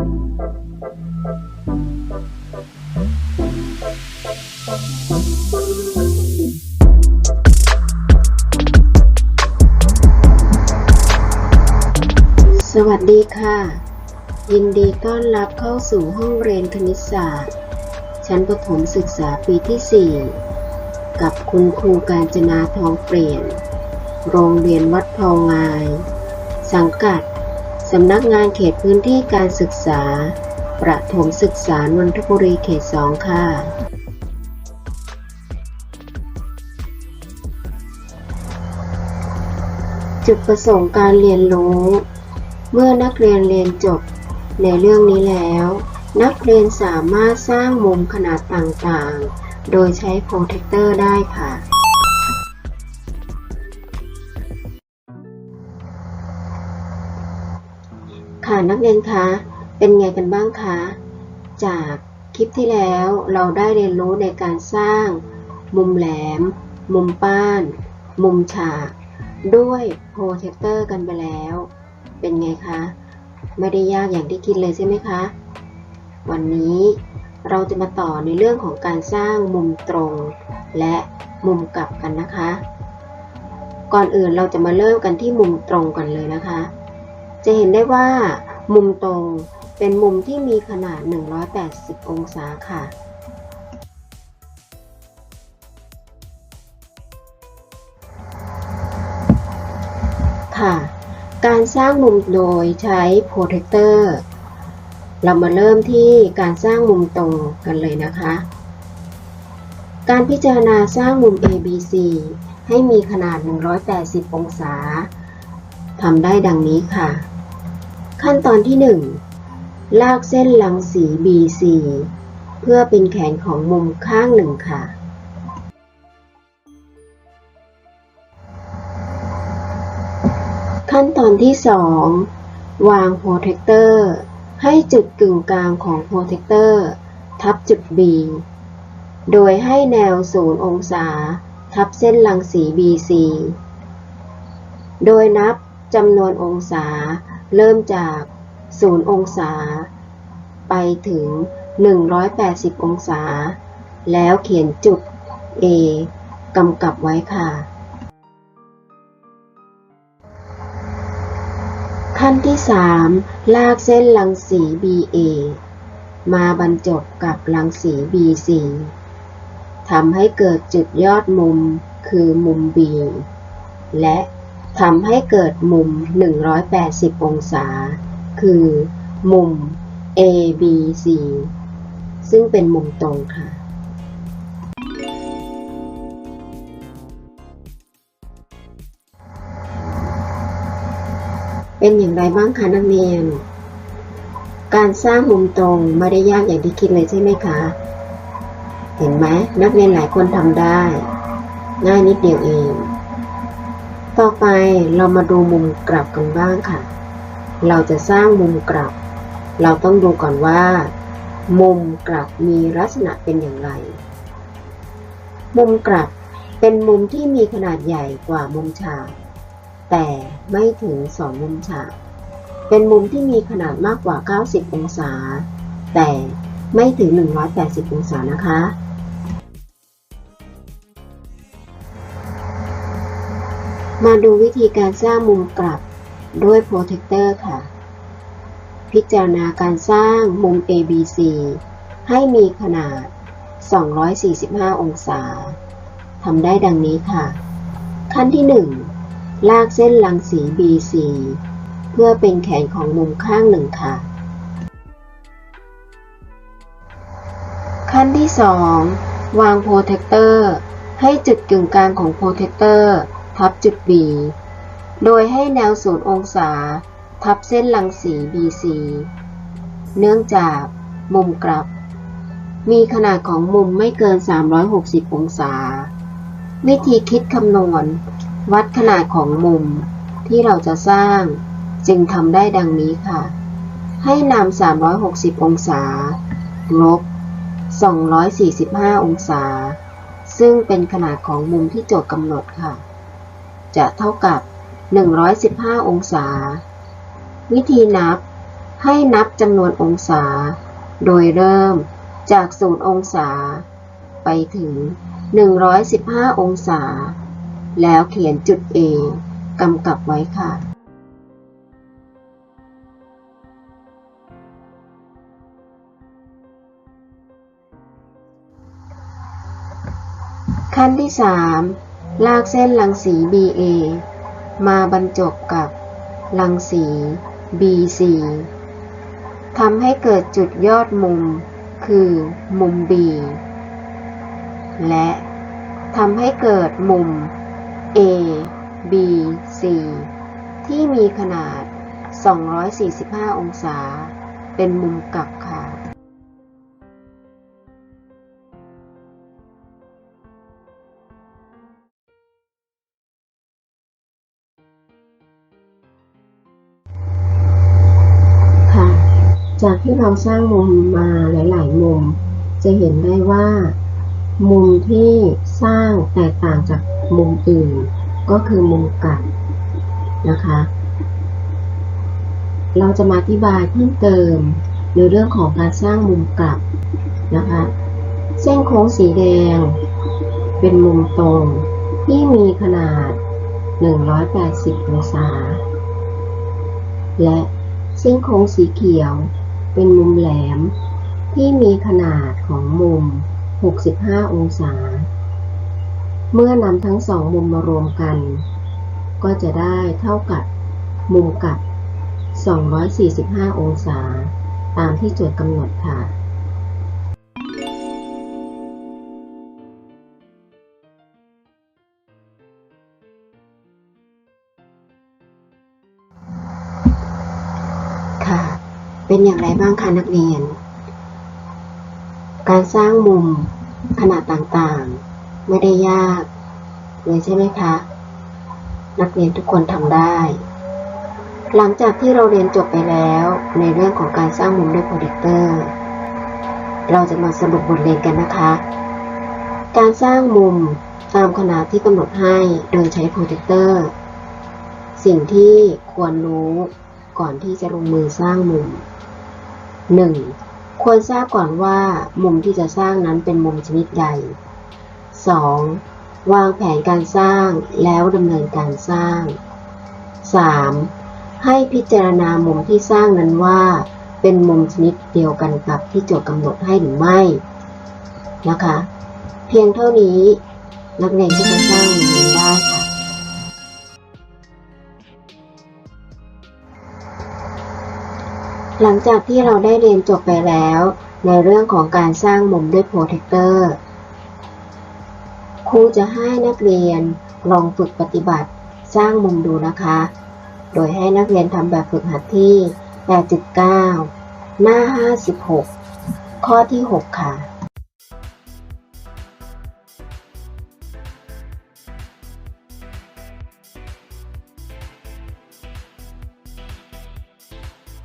สวัสดีค่ะ ยินดีต้อนรับเข้าสู่ห้องเรียนคณิตศาสตร์ ชั้นประถมศึกษาปีที่ 4 กับคุณครูการจนาทองเปลี่ยน โรงเรียนวัดพองงาย สังกัด สำนักงานเขตพื้นที่การศึกษา ประถมศึกษานนทบุรีเขต 2 ค่ะ จุดประสงค์การเรียนรู้ เมื่อนักเรียนเรียนจบในเรื่องนี้แล้ว นักเรียนสามารถสร้างมุมขนาดต่างๆ โดยใช้โปรเทคเตอร์ได้ค่ะ ค่ะนักเรียนคะเป็นไงกันบ้างคะ จากคลิปที่แล้วเราได้เรียนรู้ในการสร้าง มุมแหลม มุมป้าน มุมฉาก ด้วยโปรเจคเตอร์กันไปแล้ว เป็นไงคะ ไม่ได้ยากอย่างที่คิดเลยใช่ไหมคะ วันนี้เราจะมาต่อในเรื่องของการสร้างมุมตรง และมุมกลับกันนะคะ ก่อนอื่นเราจะมาเริ่มกันที่มุมตรงกันเลยนะคะ จะเห็นได้ว่า มุมตรงเป็นมุมที่มีขนาด 180 องศาค่ะ ค่ะ การสร้างมุมโดยใช้โปรเทคเตอร์เรามาเริ่มที่การสร้างมุมตรงกันเลยนะคะ การพิจารณาสร้างมุม ABC ให้มีขนาด 180 องศาทำได้ดังนี้ค่ะ ขั้นตอนที่ 1 ลากเส้นรังสี BC เพื่อเป็นแขนของมุมข้างหนึ่งค่ะ ขั้นตอนที่ 2 วางโปรเทคเตอร์ให้จุดกึ่งกลางของโปรเทคเตอร์ทับจุด B โดยให้แนว 0 องศา ทับเส้นรังสี BC โดยนับจำนวนองศา เริ่มจาก 0 องศา ไปถึง 180 องศา แล้วเขียนจุด A กำกับไว้ค่ะ ขั้นที่ 3 ลากเส้นรังสี BA มาบรรจบกับรังสี BC ทำให้เกิดจุดยอดมุมคือมุม B และ ทำให้เกิดมุม 180 องศา คือ มุม ABC ซึ่งเป็นมุมตรงค่ะ เป็นอย่างไรบ้างคะนักเรียน การสร้างมุมตรงไม่ได้ยากอย่างที่คิดเลยใช่ไหมคะ เห็นไหมนักเรียนหลายคนทำได้ ง่ายนิดเดียวเอง ต่อไปเรามาดูมุมกลับกันบ้างค่ะ เราจะสร้างมุมกลับ เราต้องดูก่อนว่า มุมกลับมีลักษณะเป็นอย่างไร มุมกลับเป็นมุมที่มีขนาดใหญ่กว่ามุมฉากแต่ไม่ถึง2มุมฉากเป็นมุมที่มีขนาดมากกว่า 90 องศา แต่ไม่ถึง 180 องศานะคะ มาดูวิธีการสร้างมุมกลับด้วยโปรเทคเตอร์ค่ะ พิจารณาการสร้างมุม ABC ให้มีขนาด 245 องศา ทำได้ดังนี้ค่ะ ขั้นที่ 1 ลากเส้นรังสี BC เพื่อเป็นแขนของมุมข้างหนึ่งค่ะ ขั้นที่ 2 วางโปรเทคเตอร์ ให้จุดกึ่งกลางของโปรเทคเตอร์ ทับจุด B โดยให้แนวศูนย์องศา ทับเส้นรังสี BC เนื่องจากมุมกลับ มีขนาดของมุมไม่เกิน 360 องศา วิธีคิดคำนวณ วัดขนาดของมุมที่เราจะสร้างจึงทำได้ดังนี้ค่ะ ให้นำ360 องศา ลบ 245 องศา ซึ่งเป็นขนาดของมุมที่โจทย์กำหนดค่ะ จะเท่ากับ 115 องศา วิธีนับ ให้นับจำนวนองศา โดยเริ่มจาก 0 องศา ไปถึง 115 องศา แล้วเขียนจุด A กำกับไว้ค่ะขั้นที่ 3 ลากเส้นรังสี BA มาบรรจบกับรังสี BC ทำให้เกิดจุดยอดมุม คือมุม B และทำให้เกิดมุม A B C ที่มีขนาด 245 องศา เป็นมุมกลับค่ะค่ะ จากที่เราสร้างมุมมาหลาย ๆ มุม จะเห็นได้ว่า มุมที่สร้างแตกต่างจากมุมอื่น ก็คือมุมกลับนะคะ เราจะมาอธิบายเพิ่มเติมในเรื่องของการสร้างมุมกลับนะคะ เส้นโค้งสีแดง เป็นมุมตรงที่มีขนาด 180 องศา และเส้นโค้งสีเขียว เป็นมุมแหลม ที่มีขนาดของมุม 65 องศา เมื่อนำทั้งสองมุมมารวมกัน ก็จะได้เท่ากับมุมกลับ 245 องศา ตามที่โจทย์กำหนดค่ะค่ะ เป็นอย่างไรบ้างคะนักเรียน การสร้างมุมขนาดต่างๆ ไม่ได้ยากเลยใช่ไหมคะ นักเรียนทุกคนทำได้ หลังจากที่เราเรียนจบไปแล้วในเรื่องของการสร้างมุมด้วยโปรเจคเตอร์ เราจะมาสรุปบทเรียนกันนะคะ การสร้างมุมตามขนาดที่กำหนดให้โดยใช้โปรเจคเตอร์ สิ่งที่ควรรู้ก่อนที่จะลงมือสร้างมุม 1. ควรทราบก่อนว่ามุมที่จะสร้างนั้นเป็นมุมชนิดใด 2. วางแผนการสร้างแล้วดำเนินการสร้าง 3. ให้พิจารณามุมที่สร้างนั้นว่าเป็นมุมชนิดเดียวกันกับที่โจทย์กำหนดให้หรือไม่นะคะ เพียงเท่านี้นักเรียนก็จะสร้าง หลังจากที่เราได้เรียนจบไปแล้ว ในเรื่องของการสร้างมุมด้วยโปรเทคเตอร์ครูจะให้นักเรียนลองฝึกปฏิบัติ สร้างมุมดูนะคะ โดยให้นักเรียนทำแบบฝึกหัดที่ 8.9 หน้า 56 ข้อที่ 6 ค่ะ